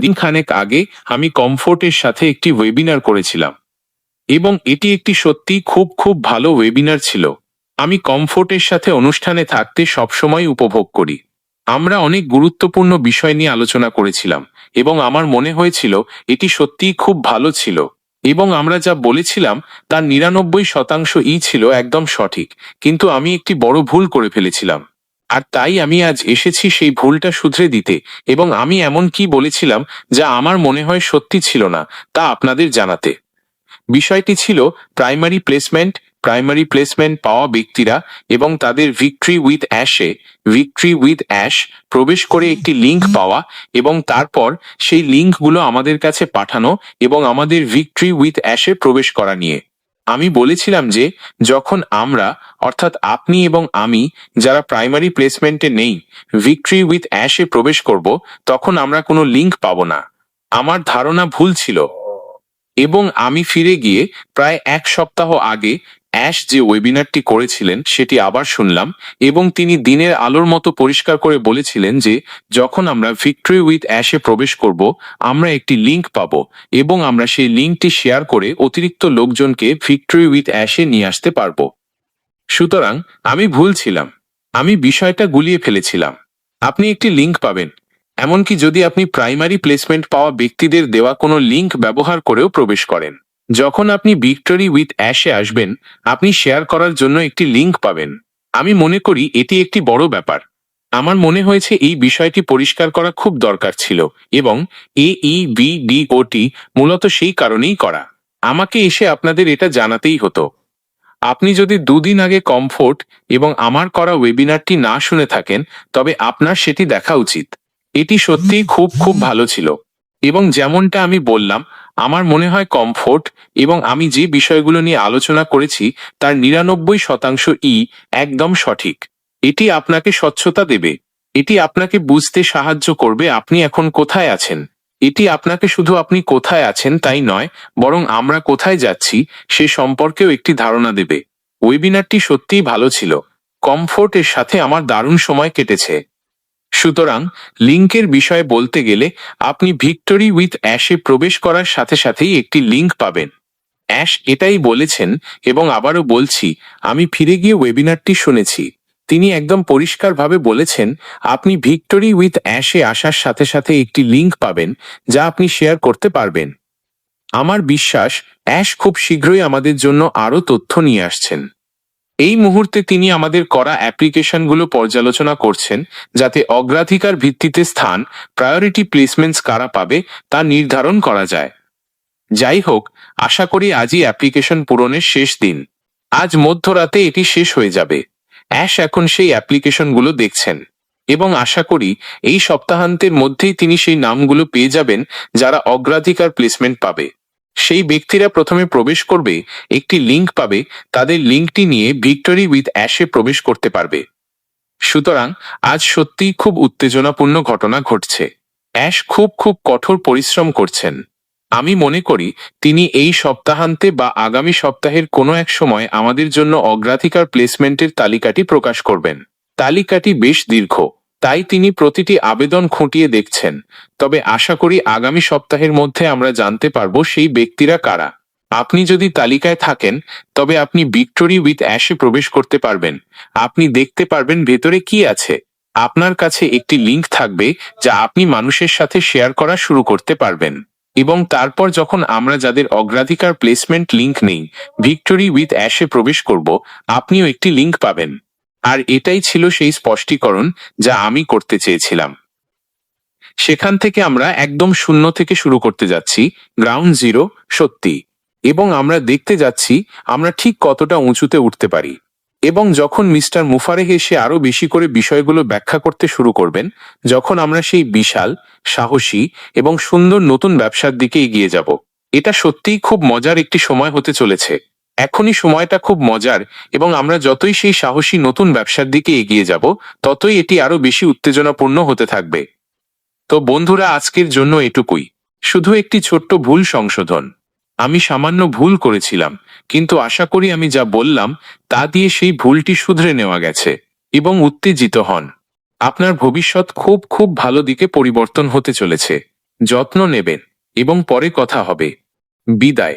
দিনখানেক আগে আমি কমফোর্টের সাথে একটি ওয়েবিনার করেছিলাম। এবং এটি একটি সত্যি খুব খুব ভালো ওয়েবিনার ছিল। আমি কমফোর্টের সাথে অনুষ্ঠানে থাকতে সবসময় উপভোগ করি। আমরা অনেক গুরুত্বপূর্ণ বিষয় নিয়ে আলোচনা করেছিলাম এবং আমার মনে হয়েছিল এটি সত্যিই খুব ভালো ছিল। এবং আমরা যা বলেছিলাম তার নিরানব্বই শতাংশ ই ছিল একদম সঠিক, কিন্তু আমি একটি বড় ভুল করে ফেলেছিলাম। আর তাই আমি আজ এসেছি সেই ভুলটা শুধরে দিতে এবং আমি এমন কি বলেছিলাম যা আমার মনে হয় সত্যি ছিল না তা আপনাদের জানাতে। বিষয়টি ছিল প্রাইমারি প্লেসমেন্ট প্রাইমারি প্লেসমেন্ট পাওয়া ব্যক্তিরা এবং তাদের victory with ash victory with ash প্রবেশ করে একটি লিঙ্ক পাওয়া এবং তারপর সেই লিঙ্কগুলো আমাদের কাছে পাঠানো এবং আমাদের ভিক্টরি উইথ অ্যাশে প্রবেশ করা নিয়ে। আমি বলেছিলাম যে, যখন আমরা, অর্থাৎ আপনি এবং আমি, যারা প্রাইমারি প্লেসমেন্টে নেই ভিক্টরি উইথ অ্যাশে প্রবেশ করব, তখন আমরা কোনো লিঙ্ক পাব না। আমার ধারণা ভুল ছিল। এবং আমি ফিরে গিয়ে প্রায় এক সপ্তাহ আগে অ্যাশ যে ওয়েবিনারটি করেছিলেন, সেটি আবার শুনলাম এবং তিনি দিনের আলোর মতো পরিষ্কার করে বলেছিলেন যে, যখন আমরা ভিক্টরি উইথ অ্যাশে প্রবেশ করব, আমরা একটি লিংক পাব এবং আমরা সেই লিঙ্কটি শেয়ার করে অতিরিক্ত লোকজনকে ভিক্টরি উইথ অ্যাশে নিয়ে আসতে পারব। সুতরাং আমি ভুল ছিলাম। আমি বিষয়টা গুলিয়ে ফেলেছিলাম। আপনি একটি লিংক পাবেন। এমনকি যদি আপনি প্রাইমারি প্লেসমেন্ট পাওয়া ব্যক্তিদের দেওয়া কোনো লিংক ব্যবহার করেও প্রবেশ করেন। যখন আপনি ভিক্টরি উইথ অ্যাশে আসবেন, আপনি শেয়ার করার জন্য একটি লিংক পাবেন। আমি মনে করি এটি একটি বড় ব্যাপার। আমার মনে হয়েছে এই বিষয়টি পরিষ্কার করা খুব দরকার ছিল এবং এ ই বি ডি ও টি মূলত সেই কারণেই করা। আমাকে এসে আপনাদের এটা জানাতেই হতো। আপনি যদি দুদিন আগে কমফোর্ট এবং আমার করা ওয়েবিনারটি না শুনে থাকেন, তবে আপনার সেটি দেখা উচিত। এটি সত্যিই খুব খুব ভালো ছিল। এবং যেমনটা আমি বললাম আমার মনে হয় কমফোর্ট এবং আমি যে বিষয়গুলো নিয়ে আলোচনা করেছি, তার নিরানব্বই শতাংশ ই একদম সঠিক। এটি আপনাকে স্বচ্ছতা দেবে। এটি আপনাকে বুঝতে সাহায্য করবে আপনি এখন কোথায় আছেন। এটি আপনাকে শুধু আপনি কোথায় আছেন তাই নয়, বরং আমরা কোথায় যাচ্ছি সে সম্পর্কেও একটি ধারণা দেবে। ওয়েবিনারটি সত্যিই ভালো ছিল। কমফোর্টের সাথে আমার দারুণ সময় কেটেছে। সুতরাং লিঙ্কের বিষয়ে বলতে গেলে আপনি ভিক্টরি উইথ অ্যাশে প্রবেশ করার সাথে সাথেই একটি লিঙ্ক পাবেন। অ্যাশ এটাই বলেছেন এবং আবারও বলছি, আমি ফিরে গিয়ে ওয়েবিনারটি শুনেছি। তিনি একদম পরিষ্কারভাবে বলেছেন, আপনি ভিক্টরি উইথ অ্যাশে আসার সাথে সাথে একটি লিঙ্ক পাবেন, যা আপনি শেয়ার করতে পারবেন। আমার বিশ্বাস, অ্যাশ খুব শীঘ্রই আমাদের জন্য আরও তথ্য নিয়ে আসছেন। এই মুহূর্তে তিনি আমাদের করা অ্যাপ্লিকেশনগুলো পর্যালোচনা করছেন যাতে অগ্রাধিকার ভিত্তিতে স্থান, প্রায়োরিটি প্লেসমেন্টস কারা পাবে তা নির্ধারণ করা যায়। যাই হোক, আশা করি আজই অ্যাপ্লিকেশন পূরণের শেষ দিন। আজ মধ্যরাতে এটি শেষ হয়ে যাবে। অ্যাশ এখন সেই অ্যাপ্লিকেশনগুলো দেখছেন। এবং আশা করি এই সপ্তাহান্তের মধ্যেই তিনি সেই নামগুলো পেয়ে যাবেন যারা অগ্রাধিকার প্লেসমেন্ট পাবে। সেই ব্যক্তিরা প্রথমে প্রবেশ করবে, একটি লিংক পাবে, তাদের লিঙ্কটি নিয়ে ভিক্টরি উইথ অ্যাশে প্রবেশ করতে পারবে। সুতরাং, আজ সত্যিই খুব উত্তেজনাপূর্ণ ঘটনা ঘটছে। অ্যাশ খুব খুব কঠোর পরিশ্রম করছেন। আমি মনে করি, তিনি এই সপ্তাহান্তে বা আগামী সপ্তাহের কোনো এক সময় আমাদের জন্য অগ্রাধিকার প্লেসমেন্টের তালিকাটি প্রকাশ করবেন। তালিকাটি বেশ দীর্ঘ। তাই তিনি প্রতিটি আবেদন খুঁটিয়ে দেখছেন। তবে আশা করি আগামী সপ্তাহের মধ্যে আমরা জানতে পারব সেই ব্যক্তিরা কারা। আপনি যদি তালিকায় থাকেন, তবে আপনি ভিক্টোরি উইথ অ্যাশে প্রবেশ করতে পারবেন। আপনি দেখতে পারবেন ভেতরে কি আছে। আপনার কাছে একটি লিংক থাকবে, যা আপনি মানুষের সাথে শেয়ার করা শুরু করতে পারবেন। এবং তারপর যখন আমরা যাদের অগ্রাধিকার প্লেসমেন্ট লিংক নেই, ভিক্টোরি উইথ অ্যাশে প্রবেশ করব, আপনিও একটি লিংক পাবেন। আর এটাই ছিল সেই স্পষ্টীকরণ যা আমি করতে চেয়েছিলাম। সেখান থেকে আমরা একদম শূন্য থেকে শুরু করতে যাচ্ছি গ্রাউন্ড জিরো সত্যি। এবং আমরা দেখতে যাচ্ছি, আমরা ঠিক কতটা উঁচুতে উঠতে পারি। এবং যখন মিস্টার মুফারেহ এসে আরও বেশি করে বিষয়গুলো ব্যাখ্যা করতে শুরু করবেন, যখন আমরা সেই বিশাল, সাহসী এবং সুন্দর নতুন ব্যবসার দিকে এগিয়ে যাব। এটা সত্যিই খুব মজার একটি সময় হতে চলেছে। এখনই সময়টা খুব মজার এবং আমরা যতই সেই সাহসী নতুন ব্যবসার দিকে এগিয়ে যাব, ততই এটি আরও বেশি উত্তেজনাপূর্ণ হতে থাকবে। তো বন্ধুরা, আজকের জন্য এটুকুই। শুধু একটি ছোট্ট ভুল সংশোধন। আমি সামান্য ভুল করেছিলাম, কিন্তু আশা করি আমি যা বললাম, তা দিয়ে সেই ভুলটি শুধরে নেওয়া গেছে এবং উত্তেজিত হন। আপনার ভবিষ্যৎ খুব খুব ভালো দিকে পরিবর্তন হতে চলেছে। যত্ন নেবেন এবং পরে কথা হবে। বিদায়।